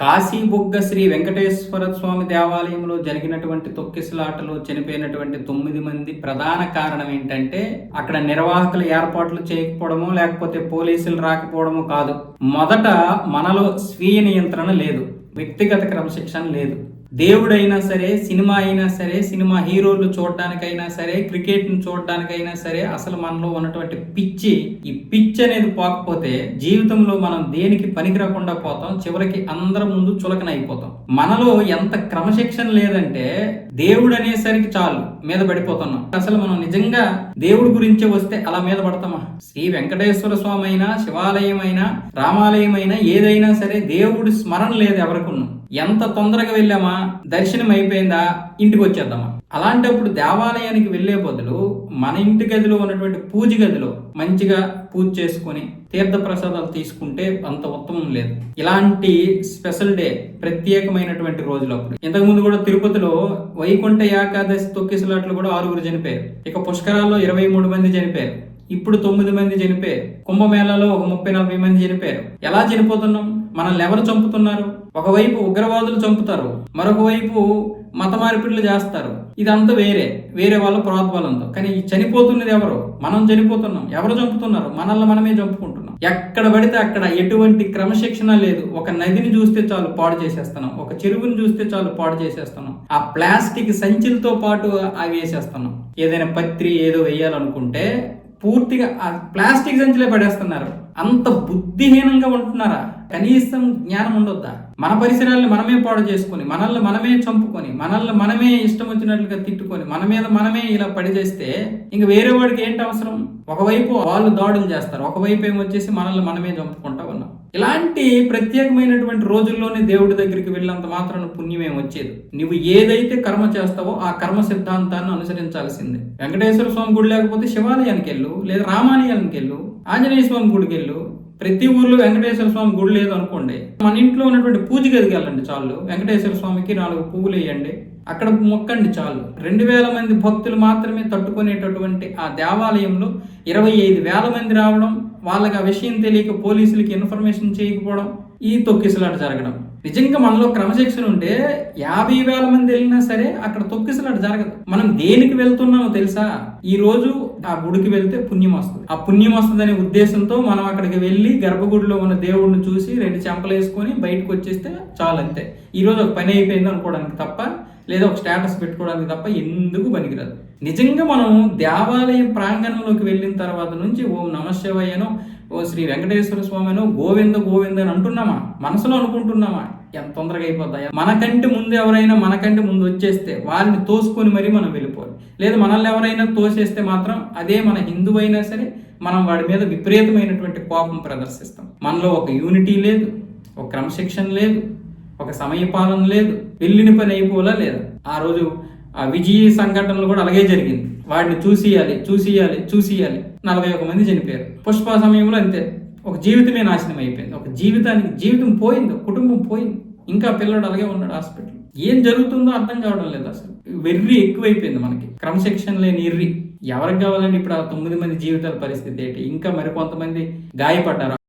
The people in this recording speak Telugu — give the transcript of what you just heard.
కాశీబుగ్గ శ్రీ వెంకటేశ్వర స్వామి దేవాలయంలో జరిగినటువంటి తొక్కిసలాటలో చనిపోయినటువంటి తొమ్మిది మంది ప్రధాన కారణం ఏంటంటే అక్కడ నిర్వాహకులు ఏర్పాట్లు చేయకపోవడము లేకపోతే పోలీసులు రాకపోవడము కాదు. మొదట మనలో స్వీయ నియంత్రణ లేదు. వ్యక్తిగత క్రమశిక్షణ లేదు. దేవుడైనా సరే సినిమా అయినా సరే సినిమా హీరోలు చూడడానికైనా సరే క్రికెట్ను చూడడానికైనా సరే అసలు మనలో ఉన్నటువంటి పిచ్చి ఈ పిచ్చి అనేది పోకపోతే జీవితంలో మనం దేనికి పనికిరాకుండా పోతాం చివరికి అందరి ముందు చులకన అయిపోతాం. మనలో ఎంత క్రమశిక్షణ లేదంటే దేవుడు అనేసరికి చాలు మీద పడిపోతున్నాం. అసలు మనం నిజంగా దేవుడి గురించే వస్తే అలా మీద పడతామా? శ్రీ వెంకటేశ్వర స్వామి అయినా శివాలయం అయినా రామాలయం అయినా ఏదైనా సరే దేవుడి స్మరణ లేదు ఎవరికున్నా ఎంత తొందరగా వెళ్ళామా? దర్శనం అయిపోయిందా ఇంటికి వచ్చేద్దామా అలాంటప్పుడు దేవాలయానికి వెళ్ళే బదులు మన ఇంటి గదిలో ఉన్నటువంటి పూజ గదిలో మంచిగా పూజ చేసుకొని తీర్థ ప్రసాదాలు తీసుకుంటే అంత ఉత్తమం లేదు. ఇలాంటి స్పెషల్ డే ప్రత్యేకమైనటువంటి రోజులు అప్పుడు కూడా తిరుపతిలో వైకుంఠ ఏకాదశి తొక్కిసలాట్లు కూడా ఆరుగురు చనిపోయారు. ఇక పుష్కరాల్లో ఇరవై మూడు మంది చనిపోయారు. ఇప్పుడు తొమ్మిది మంది చనిపోయారు. కుంభమేళాలో ఒక ముప్పై నలభై మంది చనిపోయారు. ఎలా చనిపోతున్నాం? మనల్ని ఎవరు చంపుతున్నారు? ఒకవైపు ఉగ్రవాదులు చంపుతారు మరొక వైపు మత మార్పిడులు చేస్తారు. ఇదంతా వేరే వేరే వాళ్ళ ప్రోద్బలంతో. కానీ చనిపోతున్నది ఎవరు? మనం చనిపోతున్నాం. ఎవరు చంపుతున్నారు? మనల్ని మనమే చంపుకుంటున్నాం. ఎక్కడ పడితే అక్కడ ఎటువంటి క్రమశిక్షణ లేదు. ఒక నదిని చూస్తే చాలు పాడు చేసేస్తున్నాం. ఒక చెరువుని చూస్తే చాలు పాడు చేసేస్తున్నాం. ఆ ప్లాస్టిక్ సంచులతో పాటు అవి వేసేస్తున్నాం. ఏదైనా పత్రి ఏదో వేయాలనుకుంటే పూర్తిగా ప్లాస్టిక్ సంచులే పడేస్తున్నారు. అంత బుద్ధిహీనంగా ఉంటున్నారా? కనీసం జ్ఞానం ఉండొద్దా? మన పరిసరాలను మనమే పాడు చేసుకొని మనల్ని మనమే చంపుకొని మనల్ని మనమే ఇష్టం వచ్చినట్లుగా తిట్టుకొని మన మీద మనమే ఇలా పడి చేస్తే ఇంక వేరే వాడికి ఏంటి అవసరం? ఒకవైపు వాళ్ళు దాడులు చేస్తారు ఒకవైపు ఏమొచ్చేసి మనల్ని మనమే చంపుకుంటా ఉన్నాం ఇలాంటి ప్రత్యేకమైనటువంటి రోజుల్లోనే దేవుడి దగ్గరికి వెళ్ళినంత మాత్రం పుణ్యమే వచ్చేది. నువ్వు ఏదైతే కర్మ చేస్తావో ఆ కర్మ సిద్ధాంతాన్ని అనుసరించాల్సిందే. వెంకటేశ్వర స్వామి గుడి లేకపోతే శివాలయానికి వెళ్ళు లేదా రామాలయానికి వెళ్ళు ఆంజనేయ స్వామి గుడికి వెళ్ళు. ప్రతి ఊర్లో వెంకటేశ్వర స్వామి గుడి లేదు అనుకోండి. మన ఇంట్లో ఉన్నటువంటి పూజ గదికి వెళ్ళండి చాలు. వెంకటేశ్వర స్వామికి నాలుగు పువ్వులు వేయండి. అక్కడ మొక్కండి చాలు. రెండు వేల మంది భక్తులు మాత్రమే తట్టుకునేటటువంటి ఆ దేవాలయంలో ఇరవై ఐదు వేల మంది రావడం వాళ్ళకి ఆ విషయం తెలియక పోలీసులకి ఇన్ఫర్మేషన్ చేయకపోవడం ఈ తొక్కిసలాట జరగడం. నిజంగా మనలో క్రమశిక్షణ ఉంటే యాభై వేల మంది వెళ్ళినా సరే అక్కడ తొక్కిసలాట జరగదు. మనం దేనికి వెళ్తున్నామో తెలుసా? ఈ రోజు ఆ గుడికి వెళ్తే పుణ్యం వస్తుంది. ఆ పుణ్యం వస్తుందనే ఉద్దేశంతో మనం అక్కడికి వెళ్ళి గర్భగుడిలో ఉన్న దేవుడిని చూసి రెండు చెంపలు వేసుకొని బయటకు వచ్చేస్తే చాలు అంతే ఈ రోజు ఒక పని అయిపోయింది అనుకోవడానికి తప్ప లేదా ఒక స్టేటస్ పెట్టుకోవడానికి తప్ప ఎందుకు పనికిరాదు. నిజంగా మనం దేవాలయం ప్రాంగణంలోకి వెళ్ళిన తర్వాత నుంచి ఓం నమ శివయ్యనో ఓ శ్రీ వెంకటేశ్వర స్వామినో గోవింద గోవింద అని అంటున్నామా? మనసులో అనుకుంటున్నామా? ఎంత తొందరగా అయిపోతాయా. మనకంటే ముందు ఎవరైనా మనకంటే ముందు వచ్చేస్తే వారిని తోసుకొని మరీ మనం వెళ్ళిపోవాలి. లేదు మనల్ని ఎవరైనా తోసేస్తే మాత్రం అదే మన హిందువు అయినా సరే మనం వాడి మీద విపరీతమైనటువంటి కోపం ప్రదర్శిస్తాం. మనలో ఒక యూనిటీ లేదు ఒక క్రమశిక్షణ లేదు ఒక సమయపాలన లేదు వెళ్ళిన పని అయిపోలా లేదా? ఆ రోజు ఆ విజయ సంఘటనలు కూడా అలాగే జరిగింది. వాడిని చూసియాలి చూసియాలి చూసియాలి. నలభై ఒక మంది చనిపోయారు. పుష్ప సమయంలో అంతే. ఒక జీవితమే నాశనం అయిపోయింది. ఒక జీవితానికి జీవితం పోయింది కుటుంబం పోయింది. ఇంకా పిల్లడు అలాగే ఉన్నాడు హాస్పిటల్ ఏం జరుగుతుందో అర్థం కావడం లేదు అసలు. వెర్రి ఎక్కువైపోయింది మనకి. క్రమశిక్షణ లేని ఎర్రి. ఎవరికి కావాలండి ఇప్పుడు ఆ తొమ్మిది మంది జీవితాల పరిస్థితి ఏంటి? ఇంకా మరి కొంతమంది గాయపడ్డారు?